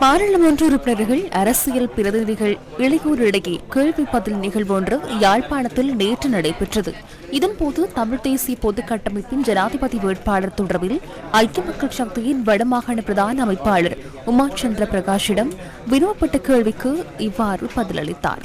பாராளுமன்ற உறுப்பினர்கள் அரசியல் பிரதிநிதிகள் இளையோரிடையே கேள்வி பதில் நிகழ்வொன்று யாழ்ப்பாணத்தில் நேற்று நடைபெற்றது. இதன்போது தமிழ் தேசிய பொது கட்டமைப்பின் ஜனாதிபதி வேட்பாளர் தொடர்பில் ஐக்கிய மக்கள் சக்தியின் வடமாகாண பிரதான அமைப்பாளர் உமாச்சந்திர பிரகாஷிடம் வினவப்பட்ட கேள்விக்கு இவ்வாறு பதிலளித்தார்.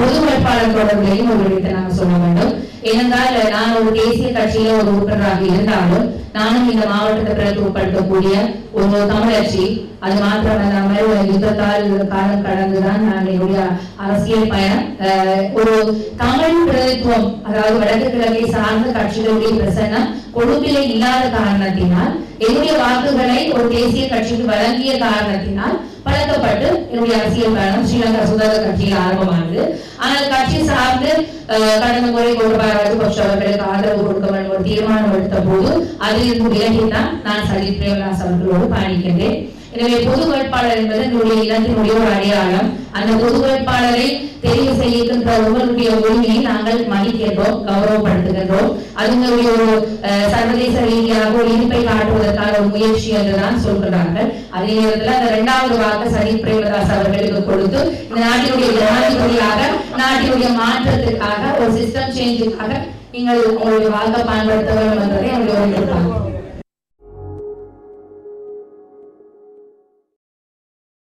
பொது வேட்பாளர் தொடர்பிலையும் ஒரு நாங்கள் சொல்ல வேண்டும். ஏனென்றால் நான் ஒரு தேசிய கட்சியில ஒரு உறுப்பினராக இருந்தாலும் நானும் இந்த மாவட்டத்தை பிரதிநிதிப்படுத்தக்கூடிய ஒரு தமிழச்சி அது மாத்திரமல்லாமல் யுத்தத்தால் காலம் கடந்துதான் நான் என்னுடைய அரசியல் பயணம். ஒரு தமிழ் பிரதித்துவம் அதாவது வடக்கு கிழக்கை சார்ந்த கட்சிகளுடைய பிரசனம் கொழும்பிலே இல்லாத காரணத்தினால் என்னுடைய வாக்குகளை ஒரு தேசிய கட்சிக்கு வழங்கிய காரணத்தினால் பழக்கப்பட்டு என்னுடைய அரசியல் பயணம் ஸ்ரீலங்கா சுதந்திர கட்சியில் ஆரம்பமானது. ஆனால் கட்சி சார்ந்து கடந்த முறை கோடபாய ராஜபக்ஷ அவர்களுக்கு ஆதரவு கொடுக்க வேண்டும் ஒரு தீர்மானம் எடுத்த போது அதிலிருந்து விலகித்தான் நான் சஜித் பிரேமதாஸ் அவர்களோடு பயணிக்கின்றேன். எனவே பொது வேட்பாளர் என்பது என்னுடைய இனத்தினுடைய ஒரு அடையாளம். அந்த பொது வேட்பாளரை தெரிவு செய்கின்ற உங்களுடைய உரிமையை நாங்கள் மதிக்கின்றோம் கௌரவப்படுத்துகின்றோம். அதுங்களுடைய ஒரு சர்வதேச ரீதியாக ஒரு இனிப்பை காட்டுவதற்கான ஒரு முயற்சி என்றுதான் சொல்கிறார்கள். அதே நேரத்தில் அந்த இரண்டாவது வாக்கு சஜித் பிரேமதாஸ் அவர்களுக்கு கொடுத்து இந்த நாட்டினுடைய ஜனாதிபதியாக நாட்டினுடைய மாற்றத்திற்காக ஒரு சிஸ்டம் சேஞ்சுக்காக நீங்கள் உங்களுடைய வாக்கை பயன்படுத்த வேண்டும் என்பதை என்னுடைய ஒரு